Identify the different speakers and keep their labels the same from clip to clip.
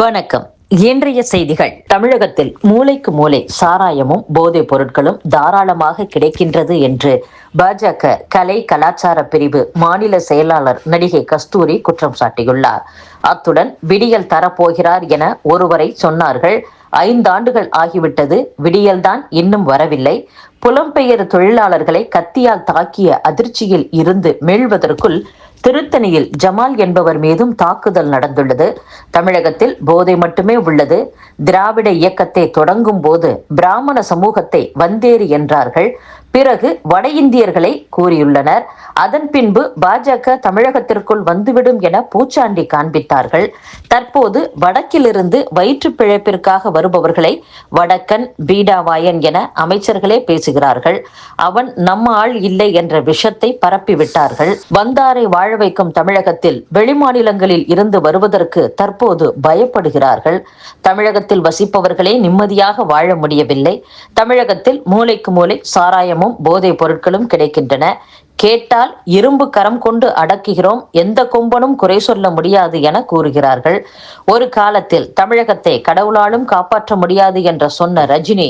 Speaker 1: வணக்கம். இன்றைய செய்திகள். தமிழகத்தில் மூளைக்கு மூளை சாராயமும் போதைப் பொருட்களும் தாராளமாக கிடைக்கின்றது என்று பாஜக கலை கலாச்சார பிரிவு மாநில செயலாளர் நடிகை கஸ்தூரி குற்றம் சாட்டியுள்ளார். அத்துடன் விடியல் தரப்போகிறார் என ஒருவரை சொன்னார்கள். ஐந்தாண்டுகள் ஆகிவிட்டது. விடியல்தான் இன்னும் வரவில்லை. புலம்பெயர் தொழிலாளர்களை கத்தியால் தாக்கிய அதிர்ச்சியில் இருந்து மீள்வதற்குள் திருத்தணியில் ஜமால் என்பவர் மீதும் தாக்குதல் நடந்துள்ளது. தமிழகத்தில் போதை மட்டுமே உள்ளது. திராவிட இயக்கத்தை தொடங்கும் போது பிராமண சமூகத்தை வந்தேறு என்றார்கள். பிறகு வட இந்தியர்களை கூறியுள்ளனர். அதன் பின்பு பாஜக தமிழகத்திற்குள் வந்துவிடும் என பூச்சாண்டி காண்பித்தார்கள். தற்போது வடக்கிலிருந்து வயிற்று பிழைப்பிற்காக வருபவர்களை வடக்கன் பீடாவாயன் என அமைச்சர்களே பேசுகிறார்கள். அவன் நம்ம ஆள் இல்லை என்ற விஷத்தை பரப்பிவிட்டார்கள். வந்தாரை வாழ வைக்கும் தமிழகத்தில் வெளிமாநிலங்களில் இருந்து வருவதற்கு தற்போது பயப்படுகிறார்கள். தமிழகத்தில் வசிப்பவர்களே நிம்மதியாக வாழ முடியவில்லை. தமிழகத்தில் மூளைக்கு மூளை சாராயமும் போதைப் பொருட்களும் கிடைக்கின்றன. கேட்டால் இரும்பு கரம் கொண்டு அடக்குகிறோம். எந்த கொம்பனும் குறை சொல்ல முடியாது என கூறுகிறார்கள். ஒரு காலத்தில் தமிழகத்தை கடவுளாலும் காப்பாற்ற முடியாது என்ற சொன்ன ரஜினி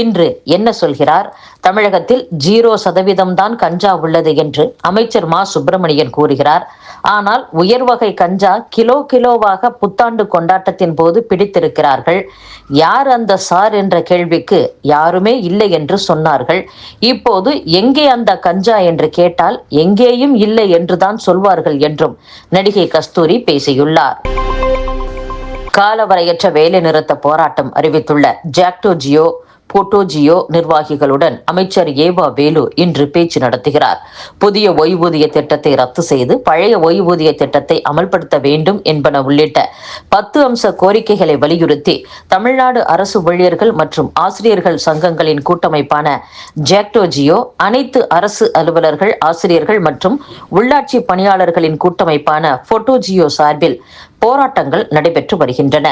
Speaker 1: இன்று என்ன சொல்கிறார்? தமிழகத்தில் ஜீரோ சதவீதம் தான் கஞ்சா உள்ளது என்று அமைச்சர் மா. சுப்பிரமணியன் கூறுகிறார். ஆனால் உயர் வகை கஞ்சா கிலோ கிலோவாக புத்தாண்டு கொண்டாட்டத்தின் போது பிடித்திருக்கிறார்கள். யார் அந்த சார் என்ற கேள்விக்கு யாருமே இல்லை என்று சொன்னார்கள். இப்போது எங்கே அந்த கஞ்சா என்று கேட்டால் எங்கேயும் இல்லை என்றுதான் சொல்வார்கள் என்றும் நடிகை கஸ்தூரி பேசியுள்ளார். காலவரையற்ற வேலை நிறுத்த போராட்டம் அறிவித்துள்ள ஜாக்டோ ஜியோ போட்டோஜியோ நிர்வாகிகளுடன் அமைச்சர் ஏவா வேலு இன்று பேச்சு நடத்துகிறார். புதிய ஓய்வூதிய திட்டத்தை ரத்து செய்து பழைய ஓய்வூதிய திட்டத்தை அமல்படுத்த வேண்டும் என்பன உள்ளிட்ட பத்து அம்ச கோரிக்கைகளை வலியுறுத்தி தமிழ்நாடு அரசு ஊழியர்கள் மற்றும் ஆசிரியர்கள் சங்கங்களின் கூட்டமைப்பான ஜாக்டோஜியோ அனைத்து அரசு அலுவலர்கள் ஆசிரியர்கள் மற்றும் உள்ளாட்சி பணியாளர்களின் கூட்டமைப்பான போட்டோஜியோ சார்பில் போராட்டங்கள் நடைபெற்று வருகின்றன.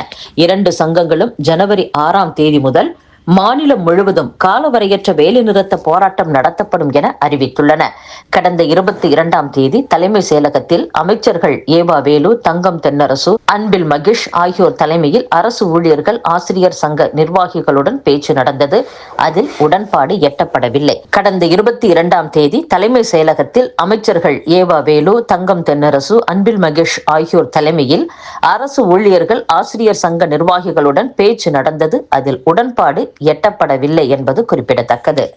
Speaker 1: இரண்டு சங்கங்களும் ஜனவரி ஆறாம் தேதி முதல் மாநிலம் முழுவதும் காலவரையற்ற வேலைநிறுத்த போராட்டம் நடத்தப்படும் என அறிவித்துள்ளன. கடந்த இருபத்தி இரண்டாம் தேதி தலைமை செயலகத்தில் அமைச்சர்கள் ஏவா வேலு தங்கம் தென்னரசு அன்பில் மகேஷ் ஆகியோர் தலைமையில் அரசு ஊழியர்கள் ஆசிரியர் சங்க நிர்வாகிகளுடன் பேச்சு நடந்தது. அதில் உடன்பாடு எட்டப்படவில்லை. கடந்த இருபத்தி இரண்டாம் தேதி தலைமை செயலகத்தில் அமைச்சர்கள் ஏவா வேலு தங்கம் தென்னரசு அன்பில் மகேஷ் ஆகியோர் தலைமையில் அரசு ஊழியர்கள் ஆசிரியர் சங்க நிர்வாகிகளுடன் பேச்சு நடந்தது. அதில் உடன்பாடு எட்டப்படவில்லை என்பது குறிப்பிடத்தக்கது.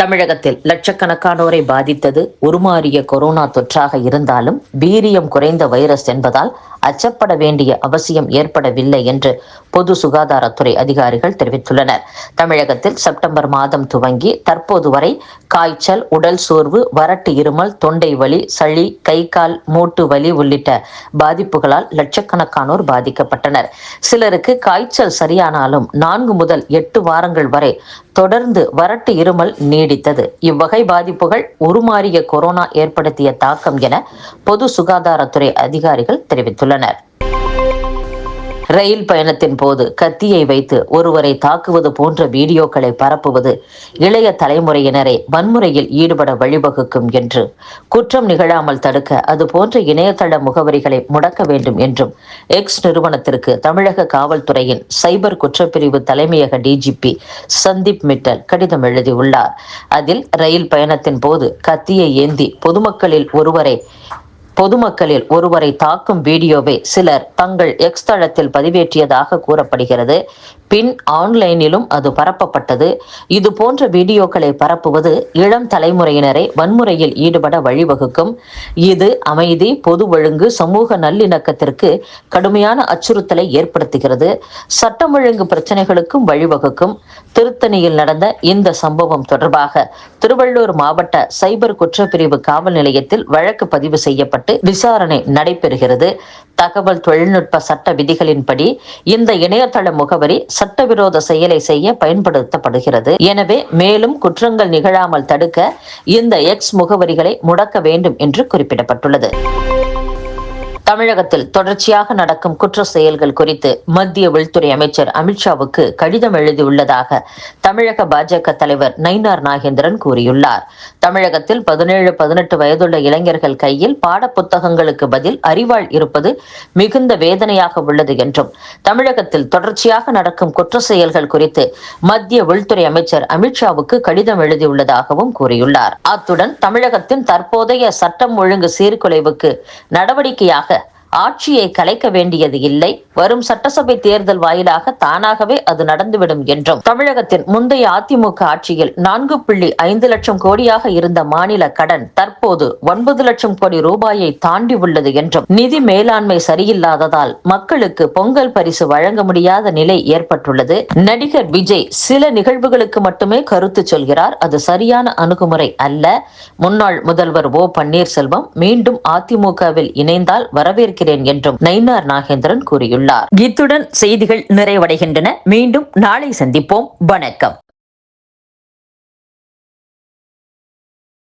Speaker 1: தமிழகத்தில் லட்சக்கணக்கானோரை பாதித்தது உருமாறிய கொரோனா தொற்றாக இருந்தாலும் வீரியம் குறைந்த வைரஸ் என்பதால் அச்சப்பட வேண்டிய அவசியம் ஏற்படவில்லை என்று பொது சுகாதாரத்துறை அதிகாரிகள் தெரிவித்துள்ளனர். தமிழகத்தில் செப்டம்பர் மாதம் துவங்கி தற்போது வரை காய்ச்சல் உடல் சோர்வு வறட்டு இருமல் தொண்டை வலி சளி கை கால் மூட்டு வலி உள்ளிட்ட பாதிப்புகளால் லட்சக்கணக்கானோர் பாதிக்கப்பட்டனர். சிலருக்கு காய்ச்சல் சரியானாலும் நான்கு முதல் எட்டு வாரங்கள் வரை தொடர்ந்து வறட்டு இருமல் நீடித்தது இவ்வகை பாதிப்புகள் உருமாறிய கொரோனா ஏற்படுத்திய தாக்கம் என பொது சுகாதாரத்துறை அதிகாரிகள் தெரிவித்துள்ளனர். ரயில் பயணத்தின் போது கத்தியை வைத்து ஒருவரை தாக்குவது போன்ற வீடியோக்களை பரப்புவது இளைய தலைமுறையினரை வன்முறையில் ஈடுபட வழிவகுக்கும் என்று குற்றம் நிகழாமல் தடுக்க அது போன்ற இணையதள முகவரிகளை முடக்க வேண்டும் என்றும் எக்ஸ் நிறுவனத்திற்கு தமிழக காவல்துறையின் சைபர் குற்றப்பிரிவு தலைமையக டிஜிபி சந்தீப் மிட்டல் கடிதம் எழுதியுள்ளார். அதில் ரயில் பயணத்தின் போது கத்தியை ஏந்தி பொதுமக்களில் ஒருவரை பொதுமக்களில் ஒருவரை தாக்கும் வீடியோவை சிலர் தங்கள் எக்ஸ் தளத்தில் பதிவேற்றியதாக கூறப்படுகிறது. பின் ஆன்லைனிலும் அது பரப்பப்பட்டது. இது போன்ற வீடியோக்களை பரப்புவது இளம் தலைமுறையினரை வன்முறையில் ஈடுபட வழிவகுக்கும். இது அமைதி பொது ஒழுங்கு சமூக நல்லிணக்கத்திற்கு கடுமையான அச்சுறுத்தலை ஏற்படுத்துகிறது. சட்டம் ஒழுங்கு பிரச்சனைகளுக்கும் வழிவகுக்கும். திருத்தணியில் நடந்த இந்த சம்பவம் தொடர்பாக திருவள்ளூர் மாவட்ட சைபர் குற்றப்பிரிவு காவல் நிலையத்தில் வழக்கு பதிவு செய்யப்பட்டு விசாரணை நடைபெறுகிறது. தகவல் தொழில்நுட்ப சட்ட விதிகளின்படி இந்த இணையதள முகவரி சட்டவிரோத செயலை செய்ய பயன்படுத்தப்படுகிறது. எனவே மேலும் குற்றங்கள் நிகழாமல் தடுக்க இந்த எக்ஸ் முகவரிகளை முடக்க வேண்டும் என்று குறிப்பிடப்பட்டுள்ளது. தமிழகத்தில் தொடர்ச்சியாக நடக்கும் குற்ற செயல்கள் குறித்து மத்திய உள்துறை அமைச்சர் அமித்ஷாவுக்கு கடிதம் எழுதியுள்ளதாக தமிழக பாஜக தலைவர் நயினார் நாகேந்திரன் கூறியுள்ளார். தமிழகத்தில் பதினேழு பதினெட்டு வயதுள்ள இளைஞர்கள் கையில் பாடப்புத்தகங்களுக்கு பதில் அறிவாள் இருப்பது மிகுந்த வேதனையாக உள்ளது என்றும் தமிழகத்தில் தொடர்ச்சியாக நடக்கும் குற்ற செயல்கள் குறித்து மத்திய உள்துறை அமைச்சர் அமித்ஷாவுக்கு கடிதம் எழுதியுள்ளதாகவும் கூறியுள்ளார். அத்துடன் தமிழகத்தின் தற்போதைய சட்டம் ஒழுங்கு சீர்குலைவுக்கு நடவடிக்கையாக ஆட்சியை கலைக்க வேண்டியது இல்லை. வரும் சட்டசபை தேர்தல் வாயிலாக தானாகவே அது நடந்துவிடும் என்றும். தமிழகத்தின் முந்தைய அதிமுக ஆட்சியில் நான்கு புள்ளி ஐந்து லட்சம் கோடியாக இருந்த மாநில கடன் தற்போது ஒன்பது லட்சம் கோடி ரூபாயை தாண்டி உள்ளது என்றும். நிதி மேலாண்மை சரியில்லாததால் மக்களுக்கு பொங்கல் பரிசு வழங்க முடியாத நிலை ஏற்பட்டுள்ளது. நடிகர் விஜய் சில நிகழ்வுகளுக்கு மட்டுமே கருத்து சொல்கிறார். அது சரியான அணுகுமுறை அல்ல. முன்னாள் முதல்வர் ஓ பன்னீர்செல்வம் மீண்டும் அதிமுகவில் இணைந்தால் வரவேற்க இருக்கிறேன் என்றும் நயினார் நாகேந்திரன் கூறியுள்ளார். இத்துடன் செய்திகள் நிறைவடைகின்றன. மீண்டும் நாளை சந்திப்போம். வணக்கம்.